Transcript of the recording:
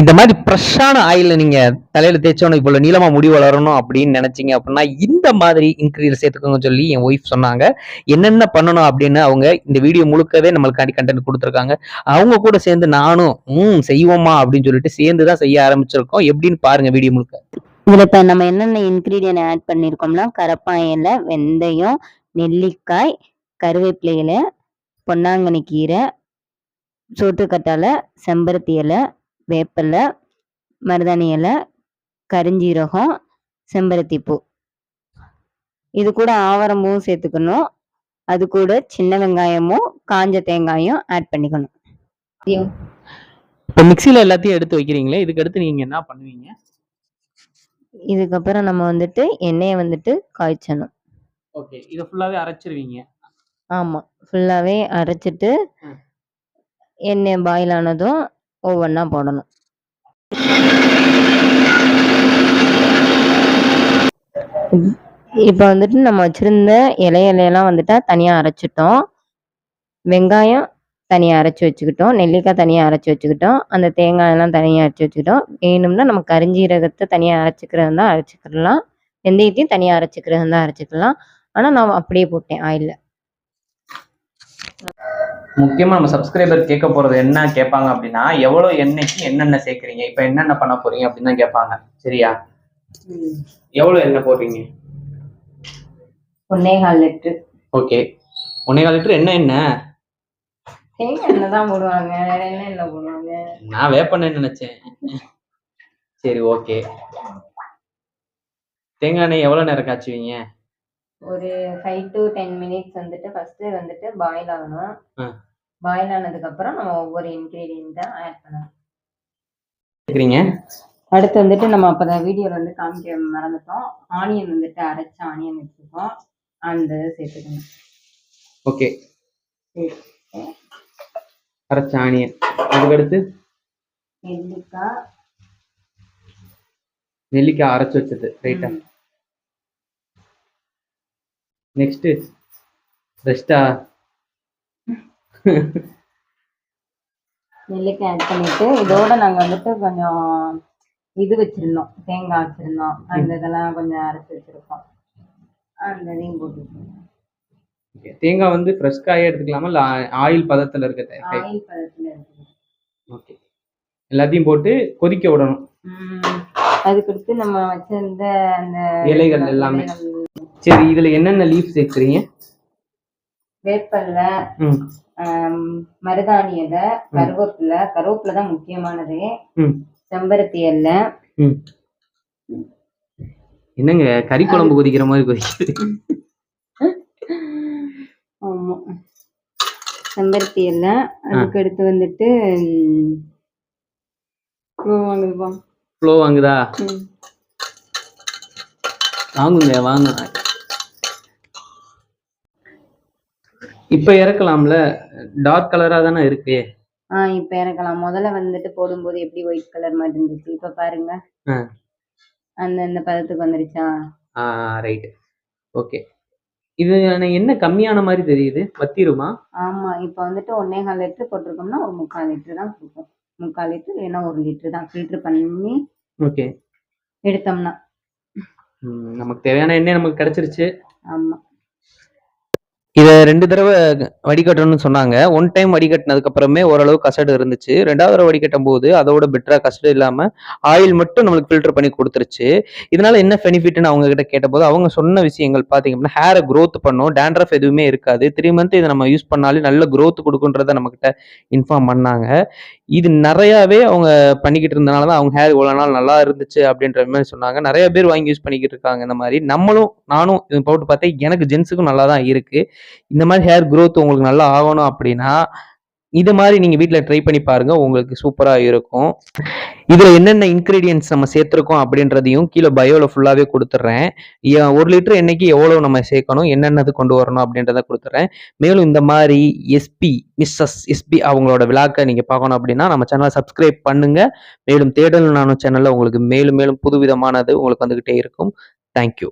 இந்த மாதிரி ஃப்ரெஷ்ஷான ஆயில் நீங்க தலையில தேய்ச்சோன்னு இப்போ நீளமா முடி வளரணும் அப்படின்னு நினைச்சீங்க அப்படின்னா இந்த மாதிரி இன்க்ரீஸ் சேர்த்துக்கோங்க சொல்லி என் ஒய்ஃப் சொன்னாங்க. என்னென்ன பண்ணணும் அப்படின்னு அவங்க இந்த வீடியோ முழுக்கவே நம்மளுக்காண்டி கண்டென்ட் கொடுத்துருக்காங்க. அவங்க கூட சேர்ந்து நானும் ம் செய்வோமா அப்படின்னு சொல்லிட்டு சேர்ந்து தான் செய்ய ஆரம்பிச்சிருக்கோம். எப்படின்னு பாருங்க வீடியோ முழுக்க. இதுல இப்ப நம்ம என்னென்ன இன்கிரீடியன்ட் ஆட் பண்ணிருக்கோம்னா கரப்பாயில வெந்தயம் நெல்லிக்காய் கருவேப்பிலை இலை பொன்னாங்கண்ணி கீரை சோற்றுக்கத்தாழை செம்பருத்தி இலை வேப்பிலை மருதாணி இலை கருஞ்சீரகம் செம்பருத்தி பூ. இது கூட ஆவரமும் சேர்த்துக்கணும். அது கூட சின்ன வெங்காயமும் காஞ்ச தேங்காயும் ஆட் பண்ணிக்கணும். இப்போ மிக்சியில எல்லாத்தையும் எடுத்து வைக்கிறீங்களே இதுக்கு அடுத்து நீங்க என்ன பண்ணுவீங்க? இதுக்கப்புறம் நம்ம வந்துட்டு எண்ணெயை வந்துட்டு காய்ச்சணும். ஓகே இதை ஃபுல்லாவே அரைச்சிருவீங்க. ஆமா ஃபுல்லாவே அரைச்சிட்டு. எண்ணெய் பாயில் ஆனதும் ஒவ்வொன்றா போடணும். இப்போ வந்துட்டு நம்ம வச்சிருந்த இலை இலையெல்லாம் வந்துட்டா தனியா அரைச்சிட்டோம். வெங்காயம் தனியா அரைச்சி வச்சுக்கிட்டோம். நெல்லிக்காய் தனியா அரைச்சி வச்சுக்கிட்டோம். அந்த தேங்காய் எல்லாம் தனியா அரைச்சி வச்சுக்கிட்டோம். வேணும்னா நம்ம கரிஞ்சீரகத்தை தனியா அரைச்சிக்கிறது தான் அரைச்சிக்கிடலாம் வெந்தயத்தையும் தனியா அரைச்சிக்கிறது தான் அரைச்சிக்கலாம். ஆனா நான் அப்படியே போட்டேன் ஆயில்ல. முக்கியமா நம்ம சப்ஸ்கிரைபர் கேட்க போறது என்ன கேட்பாங்க அப்படின்னா எவ்வளவு எண்ணெய்க்கு என்னென்ன சேர்க்குறீங்க? இப்போ என்னென்ன பண்ண போறீங்க அப்படின்னு தான் கேட்பாங்க. சரியா? எவ்வளவு எண்ணெய் போடுறீங்க? ஒன்னே கால் லிட்டரு. ஓகே. ஒன்னே கால் லிட்டர் என்ன தேங்காய் எண்ணெய் தான் போடுவாங்க. என்ன எண்ணெய் போடுவாங்க? நான் வேப்பெண்ணெய் நினைச்சேன். சரி ஓகே. தேங்காய் எண்ணெய் எவ்வளவு நேரம் காய்ச்சுவீங்க? ஒரு ஃபைவ் டு டென் மினிட்ஸ் வந்துட்டு ஃபர்ஸ்ட் வந்துட்டு பாயில் ஆகணும். பாயில் ஆனதுக்கு அப்புறம் நம்ம ஒவ்வொரு இன்கிரீடியண்ட்டை ஆட் பண்ணணும் கேக்குறீங்க? அடுத்து வந்துட்டு நம்ம அப்போ வீடியோவில் வந்து காமிக்க மறந்துட்டோம். ஆனியன் வந்துட்டு அரைச்ச ஆனியன் வச்சுருக்கோம். அந்த சேர்த்துக்கணும் ஓகே அரைச்ச ஆனியன் அதுக்கடுத்து? நெல்லிக்காய். நெல்லிக்காய் அரைச்சு வச்சது ரைட்டா. நெக்ஸ்ட் ரெஸ்டா நெல்லிக்காய் ஆட் பண்ணிட்டு இதோட நாங்க வந்துட்டு கொஞ்சம் இது வச்சிருந்தோம் தேங்காய் வச்சிருந்தோம். அந்த இதெல்லாம் கொஞ்சம் அரைச்சி வச்சிருக்கோம். அந்த இதையும் போட்டுருக்கோம் தேங்காய் வந்து ஃப்ரெஷ் காயே எடுத்துக்கலாமா? இல்ல ஆயில் பதத்துல இருக்க ஆயில் பதத்துல ஓகே எல்லாத்தையும் போட்டு கொதிக்க விடணும். ம், அதுக்கடுத்து நம்ம வச்சிருந்த அந்த இலைகள் எல்லாமே. சரி இதுல என்னென்ன லீஃப் சேர்க்குறீங்க வேப்பல்ல மருதாணி இலை கருவேப்பிலை கருவேப்பிலை தான் முக்கியமானது. செம்பருத்தி இலை. என்னங்க கறி குழம்பு கொதிக்கிற மாதிரி கொதிக்குது ஆமா. செம்பருத்தி இலை அதுக்கு அடுத்து வந்துட்டு பூ வாங்குதுப்பா ஃப்ளோ வாங்குதா. வாங்குங்க வாங்க. இப்ப இறக்கலாம்ல? டார்க் கலரா தானே இருக்கு. ஆ இப்ப இறக்கலாம். முதல்ல வந்துட்டு போடும்போது எப்படி ஒயிட் கலர் மாதிரி இருந்துச்சு? இப்ப பாருங்க. அந்த இந்த பதத்துக்கு வந்துருச்சா? ஆ ரைட் ஓகே இது என்ன கம்மியான மாதிரி தெரியுது? வத்திருமா ஆமா இப்ப வந்துட்டு ஒன்னே கால் லிட்டர் போட்டிருக்கோம்னா ஒரு முக்கால் லிட்டர் தான் கொடுக்கும் முக்கால் லிட்டர் இல்லைன்னா ஒரு லிட்டர் தான். ஃபில்டர் பண்ணி ஓகே எடுத்தோம்னா. நமக்கு தேவையான எண்ணெய் நமக்கு கிடைச்சிருச்சு. ஆமா. இதை ரெண்டு தடவை வடிகட்டணும்னு சொன்னாங்க. ஒன் டைம் வடிகட்டினதுக்கு அப்புறமே ஓரளவு கசடு இருந்துச்சு. ரெண்டாவது தடவை வடிகட்டும் போது அதோட பெட்டரா கசடு இல்லாம ஆயில் மட்டும் நம்மளுக்கு ஃபில்டர் பண்ணி கொடுத்துருச்சு. இதனால என்ன பெனிஃபிட்னு அவங்க கிட்ட கேட்டபோது அவங்க சொன்ன விஷயங்கள் பாத்தீங்க அப்படின்னா ஹேரை growth பண்ணும். டேண்ட்ரஃப் எதுவுமே இருக்காது. த்ரீ மந்த் இதை நம்ம யூஸ் பண்ணாலே நல்ல growth கொடுக்குன்றத நம்ம கிட்ட இன்ஃபார்ம் பண்ணாங்க. இது நிறையாவே அவங்க பண்ணிக்கிட்டு இருந்தனால தான் அவங்க ஹேர் இவ்வளோ நாள் நல்லா இருந்துச்சு அப்படின்ற மாதிரி சொன்னாங்க. நிறைய பேர் வாங்கி யூஸ் பண்ணிக்கிட்டு இருக்காங்க இந்த மாதிரி. நம்மளும் நானும் இது போட்டு பார்த்தேன். எனக்கு ஜென்ஸுக்கும் நல்லா தான் இருக்குது இந்த மாதிரி ஹேர் க்ரோத் உங்களுக்கு நல்லா ஆகணும் அப்படின்னா இது மாதிரி நீங்க வீட்டில் ட்ரை பண்ணி பாருங்க உங்களுக்கு சூப்பராக இருக்கும். இதில் என்னென்ன இன்க்ரீடியன்ஸ் நம்ம சேர்த்துருக்கோம் அப்படின்றதையும் கீழே பயோவில் ஃபுல்லாகவே கொடுத்துட்றேன் ஒரு லிட்டர் எண்ணெய்க்கு எவ்வளோ நம்ம சேர்க்கணும் என்னென்னது கொண்டு வரணும் அப்படின்றத கொடுத்துட்றேன் மேலும் இந்த மாதிரி எஸ்பி மிஸ்ஸஸ் எஸ்பி அவங்களோட விழாக்கை நீங்கள் பார்க்கணும் அப்படின்னா நம்ம சேனலை சப்ஸ்கிரைப் பண்ணுங்க. மேலும் தேடல் நானும் சேனலில் உங்களுக்கு மேலும் மேலும் புதுவிதமானது உங்களுக்கு வந்துக்கிட்டே இருக்கும். தேங்க்யூ